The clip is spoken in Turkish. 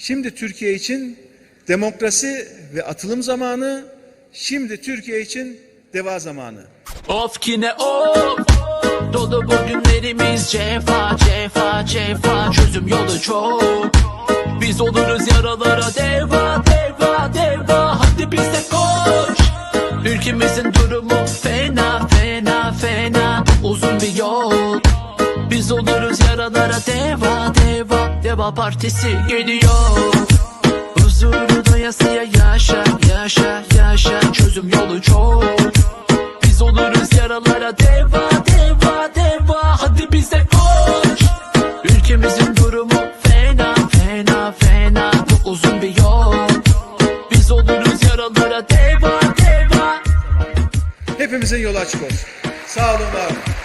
Şimdi Türkiye için demokrasi ve atılım zamanı, şimdi Türkiye için deva zamanı. Of yine of Dolu bu günlerimiz cefa cefa cefa Çözüm yolu çok. Biz oluruz yaralara deva deva deva Hadi biz de koş. Ülkemizin durumu fena fena fena Uzun bir yol. Biz oluruz yaralara deva deva Deva partisi geliyor. Huzuru doyasıya yaşa yaşa yaşa. Çözüm yolu çok. Biz oluruz yaralara. Deva deva deva. Hadi bize koş. Ülkemizin durumu fena fena fena. Bu uzun bir yol. Biz oluruz yaralara. Deva deva. Hepimizin yolu açık olsun. Sağ olun, var olun.